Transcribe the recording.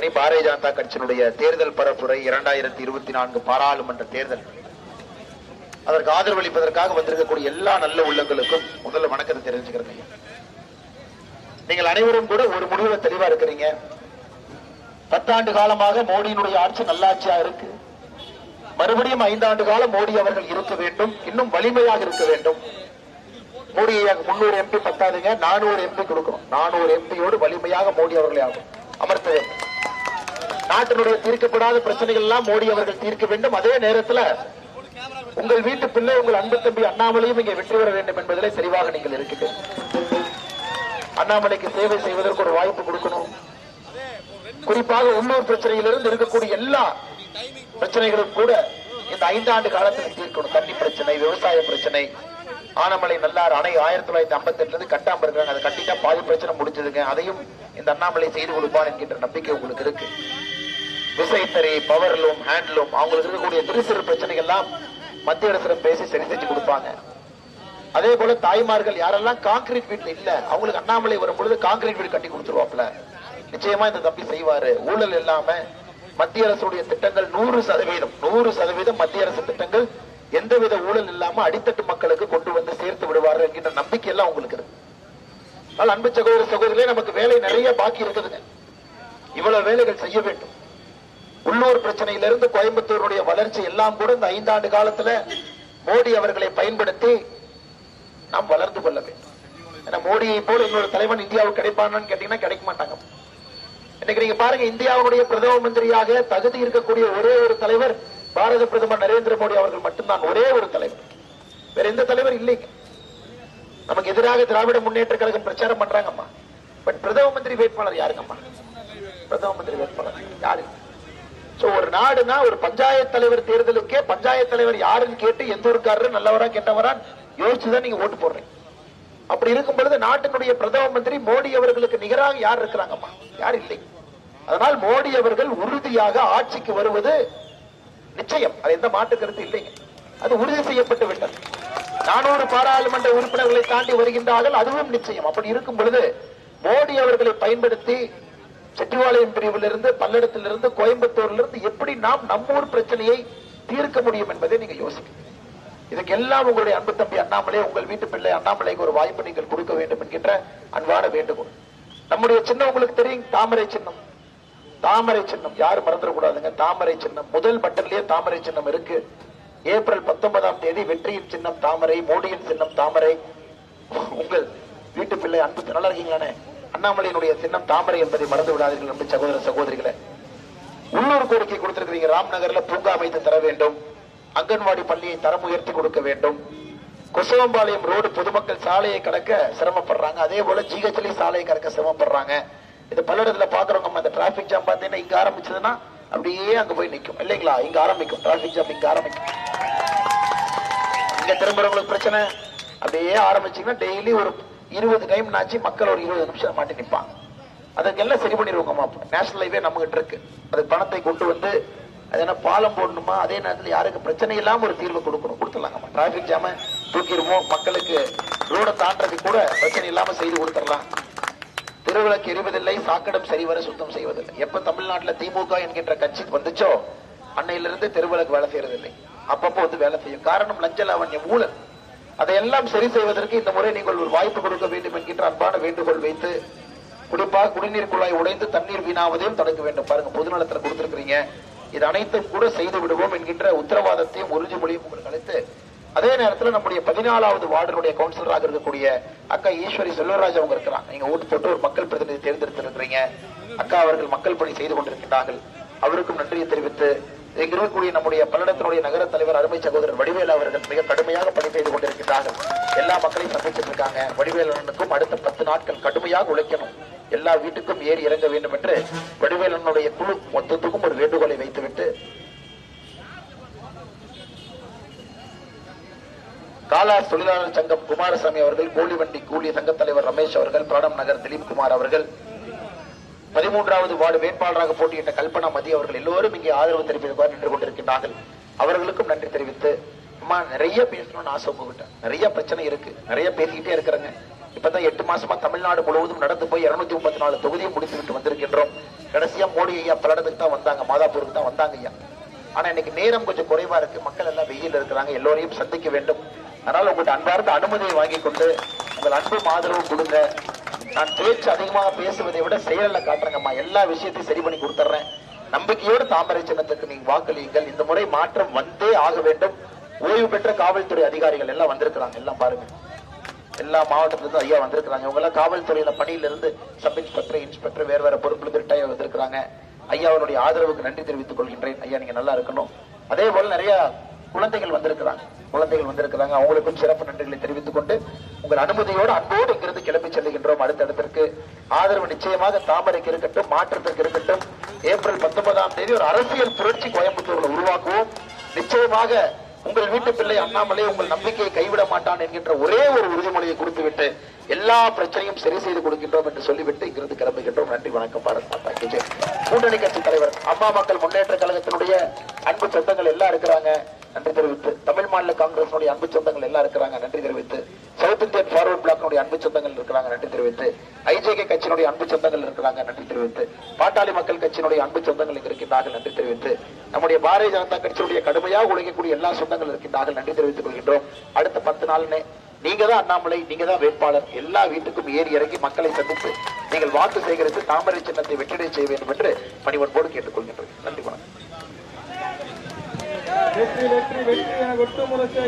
கூட்டணி பாரதிய ஜனதா கட்சியினுடைய தேர்தல் பரப்புரை இரண்டாயிரத்தி இருபத்தி நான்கு பாராளுமன்ற தேர்தல். அதற்கு ஆதரவு அளிப்பதற்காக வந்திருக்கக்கூடிய எல்லா நல்ல உள்ளங்களுக்கும் முதல்ல வணக்கத்தை தெரிவிச்சுக்கிறேன் நீங்கள் அனைவரும் கூட ஒரு முடிவுல தெளிவா இருக்கிறீங்க. பத்தாண்டு காலமாக மோடியினுடைய ஆட்சி நல்லாட்சியா இருக்கு. மறுபடியும் ஐந்தாண்டு காலம் மோடி அவர்கள் இருக்க வேண்டும். இன்னும் வலிமையாக இருக்க வேண்டும். மோடி முன்னூறு எம்பி பத்தாதுங்க நானூறு எம்பி கொடுக்கணும். நானூறு எம்பியோடு வலிமையாக மோடி அவர்களை ஆகும். அமர்த்த வேண்டும். நாட்டினுடைய தீர்க்கப்படாத பிரச்சனைகள் எல்லாம் மோடி அவர்கள் தீர்க்க வேண்டும். அதே நேரத்துல உங்கள் வீட்டு பிள்ளை உங்கள் அன்பு தம்பி அண்ணாமலையும் இங்கே வெற்றி பெற வேண்டும் என்பதிலே சரிவாக நீங்கள் இருக்குது அண்ணாமலைக்கு சேவை செய்வதற்கு ஒரு வாய்ப்பு கொடுக்கணும். குறிப்பாக உள்ளூர் பிரச்சனையிலிருந்து இருக்கக்கூடிய எல்லா பிரச்சனைகளும் கூட இந்த ஐந்தாண்டு காலத்தில் தீர்க்கணும். தண்ணி பிரச்சனை விவசாய பிரச்சனை ஆனமலை நல்லார் அணை ஆயிரத்தி தொள்ளாயிரத்தி ஐம்பத்தி எட்டுல இருந்து கட்டாம இருக்காங்க அதை கட்டிட்டா பாதி பிரச்சனை முடிஞ்சதுங்க. அதையும் இந்த அண்ணாமலை செய்து கொடுப்பான் என்கின்ற நம்பிக்கை உங்களுக்கு இருக்கு. விசைத்தறி பவர்லூம் ஹேண்ட்லூம் அவங்களுக்கு இருக்கக்கூடிய சிறு சிறு பிரச்சனைகள் எல்லாம் மத்திய அரசிடம் பேசி சரி செஞ்சு கொடுப்பாங்க. அதே போல தாய்மார்கள் யாரெல்லாம் கான்கிரீட் வீட்டுல இல்ல அவங்களுக்கு அண்ணாமலை வரும் பொழுது கான்கிரீட் வீடு கட்டி கொடுத்துருவாப்ல நிச்சயமா இந்த தம்பி செய்வாரு. ஊழல் இல்லாம மத்திய அரசுடைய திட்டங்கள் நூறு சதவீதம் நூறு சதவீதம் மத்திய அரசு திட்டங்கள் எந்தவித ஊழல் இல்லாம அடித்தட்டு மக்களுக்கு கொண்டு உயர்த்து விடுவார்கள் என்கின்ற நம்பிக்கை எல்லாம் உங்களுக்கு இருக்கு. ஆனால் அன்பு சகோதர சகோதரிகளே நமக்கு வேலை நிறைய பாக்கி இருக்குதுங்க இவ்வளவு வேலைகள் செய்ய வேண்டும். உள்ளூர் பிரச்சனையிலிருந்து கோயம்புத்தூருடைய வளர்ச்சி எல்லாம் கூட இந்த ஐந்தாண்டு காலத்துல மோடி அவர்களை பயன்படுத்தி நாம் வளர்ந்து கொள்ள வேண்டும். ஏன்னா மோடியை போல இன்னொரு தலைவன் இந்தியாவுக்கு கிடைப்பானான்னு கேட்டீங்கன்னா கிடைக்க மாட்டாங்க. இன்னைக்கு நீங்க பாருங்க இந்தியாவுடைய பிரதம மந்திரியாக தகுதி இருக்கக்கூடிய ஒரே ஒரு தலைவர் பாரத பிரதமர் நரேந்திர மோடி அவர்கள் மட்டும்தான். ஒரே ஒரு தலைவர். வேற எந்த தலைவர் இல்லைங்க. நமக்கு எதிராக திராவிட முன்னேற்ற கழகம் பிரச்சாரம் பண்றாங்கம்மா. பட் பிரதம மந்திரி வேட்பாளர் யாருங்கம்மா? பிரதம மந்திரி வேட்பாளர் யாரு? சோ ஒரு நாடுனா ஒரு பஞ்சாயத்து தலைவர் தேர்தலுக்கே பஞ்சாயத்து தலைவர் யாருன்னு கேட்டு எந்த ஊருக்காரரு நல்லவரா கெட்டவரா யோசிச்சுதான் நீங்க ஓட்டு போடுறீங்க. அப்படி இருக்கும் பொழுது நாட்டினுடைய பிரதம மந்திரி மோடி அவர்களுக்கு நிகராக யார் இருக்கிறாங்கம்மா? யார் இல்லை. அதனால் மோடி அவர்கள் உறுதியாக ஆட்சிக்கு வருவது நிச்சயம். அது எந்த மாற்று கருத்து இல்லைங்க. அது உறுதி செய்யப்பட்டு விட்டது. நானூறு பாராளுமன்ற உறுப்பினர்களை தாண்டி வருகின்றார்கள். அதுவும் நிச்சயம். அப்படி இருக்கும் பொழுது மோடி அவர்களை பயன்படுத்தி செட்டிவாளையம் பிரிவிலிருந்து பல்லடத்திலிருந்து கோயம்புத்தூரிலிருந்து எப்படி நாம் நம்மூர் பிரச்சனையை தீர்க்க முடியும் என்பதை நீங்க யோசிக்கணும் இதுக்கெல்லாம் உங்களுடைய அன்பு தம்பி அண்ணாமலை உங்கள் வீட்டு பிள்ளை அண்ணாமலைக்கு ஒரு வாய்ப்பு நீங்கள் கொடுக்க வேண்டும் என்கின்ற அன்பான வேண்டுகோள். நம்முடைய சின்னம் உங்களுக்கு தெரியும்? தாமரை சின்னம். தாமரை சின்னம். யாரும் மறந்துடக்கூடாதுங்க தாமரை சின்னம். முதல் பட்டன்லயே தாமரை சின்னம் இருக்கு. ஏப்ரல் பத்தொன்பதாம் தேதி வெற்றியின் சின்னம் தாமரை மோடியின் சின்னம் தாமரை. உங்கள் வீட்டு பிள்ளை அன்பு நல்லா இருக்கீங்களானே அண்ணாமலையினுடைய சின்னம் தாமரை என்பதை மறந்து விடாதீர்கள் என்று சகோதர சகோதரிகளை. உள்ளூர் கோரிக்கை கொடுத்திருக்கிறீங்க. ராம்நகர்ல பூங்கா அமைத்து தர வேண்டும். அங்கன்வாடி பள்ளியை தரம் உயர்த்தி கொடுக்க வேண்டும். கொசவம்பாளையம் ரோடு பொதுமக்கள் சாலையை கடக்க சிரமப்படுறாங்க. அதே போல ஜிஹெச்லி சாலையை கடக்க சிரமப்படுறாங்க. இது பல்லடத்துல பாக்குறவங்க அந்த டிராபிக் ஜாம் பார்த்தீங்கன்னா இங்க ஆரம்பிச்சதுன்னா அப்படியே அங்க போய் நிக்கும். இல்லைங்களா? இங்க ஆரம்பிக்கும். டிராபிக் ஜாம் இங்க ஆரம்பிக்கும். இங்க திரும்புறவங்களுக்கு பிரச்சனை. அப்படியே ஆரம்பிச்சீங்கன்னா டெய்லி ஒரு இருபது டைம் ஆச்சு மக்கள் ஒரு இருபது நிமிஷம் மாட்டி நிற்பாங்க அதுக்கெல்லாம் சரி பண்ணிடுவோங்கம்மா நேஷனல் ஹைவே நம்ம கிட்ட இருக்கு. அதுக்கு பணத்தை கொண்டு வந்து அது என்ன பாலம் போடணுமா? அதே நேரத்தில் யாருக்கு பிரச்சனை இல்லாம ஒரு தீர்வு கொடுக்கணும். கொடுத்துடலாங்கம்மா டிராபிக் ஜாம தூக்கிடுவோம் மக்களுக்கு ரோட தாண்டதுக்கு கூட பிரச்சனை இல்லாம செய்து கொடுத்துடலாம். திருவிழாக்கு எரிவதில்லை சாக்கடம் சரிவர சுத்தம் செய்வதில்லை. எப்ப தமிழ்நாட்டில் திமுக என்கின்ற கட்சி வந்துச்சோ அன்னையிலிருந்து தெருவிளக்கு வேலை செய்யறதில்லை. அப்பப்போ வந்து வேலை செய்யும். காரணம் லஞ்ச லாவண்யம் ஊழல் அதையெல்லாம் சரி செய்வதற்கு இந்த முறை நீங்கள் ஒரு வாய்ப்பு கொடுக்க வேண்டும் என்கின்ற அன்பான வேண்டுகோள் வைத்து குறிப்பாக குடிநீர் குழாய் உடைந்து தண்ணீர் வீணாவதையும் தடுக்க வேண்டும். பாருங்க பொதுநலத்தில் கொடுத்திருக்கிறீங்க. இது அனைத்தும் கூட செய்து விடுவோம் என்கின்ற உத்தரவாதத்தையும் உறுதிமொழியும் உங்களுக்கு அளித்து அதே நேரத்துல நம்முடைய பதினாலாவது வார்டனுடைய கவுன்சிலராக இருக்கக்கூடிய அக்கா ஈஸ்வரி செல்வராஜ் அவங்க இருக்கிறாங்க. நீங்க ஓட்டு போட்டு ஒரு மக்கள் பிரதிநிதி தேர்ந்தெடுத்திருக்கிறீங்க. அக்கா அவர்கள் மக்கள் பணி செய்து கொண்டிருக்கிறார்கள் அவருக்கும் நன்றியை தெரிவித்து இருக்கக்கூடிய நம்முடைய பல்லடத்தினுடைய நகர தலைவர் அருமை சகோதரர் வடிவேல் அவர்கள் மிக கடுமையாக பணி செய்து கொண்டிருக்கிறார்கள் எல்லா மக்களையும் சந்திச்சிட்டு இருக்காங்க வடிவேலனுக்கும் அடுத்த பத்து நாட்கள் கடுமையாக உழைக்கணும். எல்லா வீட்டுக்கும் ஏறி இறங்க வேண்டும் என்று வடிவேலனுடைய குழு மொத்தத்துக்கும் ஒரு வேண்டுகோளை வைத்துவிட்டு காலார் தொழிலாளர் சங்கம் குமாரசாமி அவர்கள் கோழிவண்டி கூலி சங்க தலைவர் ரமேஷ் அவர்கள் பிரணம் நகர் திலீப் குமார் அவர்கள் பதிமூன்றாவது வார்டு வேட்பாளராக போட்டியிட்ட கல்பனா மதி அவர்கள் எல்லோரும் இங்கே ஆதரவு தெரிவிப்பதற்காக நின்று கொண்டிருக்கின்றார்கள். அவர்களுக்கும் நன்றி தெரிவித்து அம்மா நிறைய பேசணும்னு ஆசை உங்ககிட்ட. நிறைய பிரச்சனை இருக்கு. நிறைய பேசிக்கிட்டே இருக்கிறேங்க. இப்பதான் எட்டு மாசமா தமிழ்நாடு முழுவதும் நடந்து போய் இருநூத்தி முப்பத்தி நாலு தொகுதியை முடித்துவிட்டு வந்திருக்கின்றோம். கடைசியா மோடி ஐயா பல்லடத்துக்கு தான் வந்தாங்க மாதாப்பூருக்கு தான் வந்தாங்க ஐயா. ஆனா இன்னைக்கு நேரம் கொஞ்சம் குறைவா இருக்கு. மக்கள் எல்லாம் வெயில் இருக்கிறாங்க. எல்லோரையும் சந்திக்க வேண்டும். அதனால உங்கள்கிட்ட அன்பார்ந்த அனுமதியை வாங்கி கொண்டு உங்கள் அன்பும் ஆதரவும் கொடுங்க. நான் பேச்சு அதிகமாக பேசுவதை விட செயலில் காட்டுறேங்கம்மா. எல்லா விஷயத்தையும் சரி பண்ணி கொடுத்துட்றேன் நம்பிக்கையோடு தாமரை சின்னத்துக்கு நீங்க வாக்களியுங்கள். இந்த முறை மாற்றம் வந்தே ஆக வேண்டும். ஓய்வு பெற்ற காவல்துறை அதிகாரிகள் எல்லாம் வந்திருக்கிறாங்க. எல்லாம் பாருங்க. எல்லா மாவட்டத்திலிருந்து ஐயா வந்திருக்கிறாங்க. இவங்க எல்லாம் காவல்துறையில பணியில இருந்து சப் இன்ஸ்பெக்டர் இன்ஸ்பெக்டர் வேறு வேற பொறுப்புலேருந்து ரிட்டையர் வந்திருக்கிறாங்க. ஐயா அவருடைய ஆதரவுக்கு நன்றி தெரிவித்துக் கொள்கின்றேன். ஐயா நீங்க நல்லா இருக்கணும். அதே போல நிறைய குழந்தைகள் வந்திருக்கிறாங்க. குழந்தைகள் வந்திருக்கிறாங்க. அவங்களுக்கும் சிறப்பு நன்றிகளை தெரிவித்துக் கொண்டு உங்கள் அனுமதியோடு அன்போடு இங்கிருந்து கிளம்பி செல்லுகின்றோம். அடுத்தடுத்திற்கு ஆதரவு நிச்சயமாக தாமரைக்கு இருக்கட்டும் மாற்றத்திற்கு இருக்கட்டும். ஏப்ரல் பத்தொன்பதாம் தேதி ஒரு அரசியல் புரட்சி கோயம்புத்தூர்ல உருவாக்குவோம். நிச்சயமாக உங்கள் வீட்டு பிள்ளை அண்ணாமலை உங்கள் நம்பிக்கையை கைவிட மாட்டான் என்கின்ற ஒரே ஒரு உறுதிமொழியை கொடுத்துவிட்டு எல்லா பிரச்சனையும் சரி செய்து கொடுக்கின்றோம் என்று சொல்லிவிட்டு இங்கிருந்து கிளம்புகின்றோம். நன்றி வணக்கம் பாரத் மாதா கி கூட்டணி கட்சி தலைவர் அம்மா மக்கள் முன்னேற்ற கழகத்தினுடைய அன்பு சொந்தங்கள் எல்லாம் இருக்கிறாங்க. நன்றி தெரிவித்து தமிழ் மாநில காங்கிரஸ் அன்பு சொந்தங்கள் எல்லாம் இருக்கிறாங்க. நன்றி தெரிவித்து சவுத் இந்தியன் ஃபார்வர்ட் பிளாக்கினுடைய அன்பு சொந்தங்கள் இருக்கிறாங்க நன்றி தெரிவித்து. ஐஜேகே கட்சியினுடைய அன்பு சொந்தங்கள் இருக்கிறாங்க நன்றி தெரிவித்து. பாட்டாளி மக்கள் கட்சியினுடைய அன்பு சொந்தங்கள் இங்கு இருக்கின்றார்கள் நன்றி தெரிவித்து. நம்முடைய பாரதிய ஜனதா கட்சியினுடைய கடுமையாக உழைக்கக்கூடிய எல்லா சொந்தங்கள் இருக்கின்றார்கள் நன்றி தெரிவித்துக் கொள்கின்றோம். அடுத்த பத்து நாள்னே நீங்க தான் அண்ணாமலை நீங்க தான் வேட்பாளர் எல்லா வீட்டுக்கும் ஏறி இறங்கி மக்களை சந்தித்து நீங்கள் வாக்கு சேகரித்து தாமரை சின்னத்தை வெற்றிடை செய்ய வேண்டும் என்று பணிவன்போடு கேட்டுக்கொள்கின்றேன் நன்றி வணக்கம். வெற்றி வெற்றி வெற்றி என கொட்டு முழக்க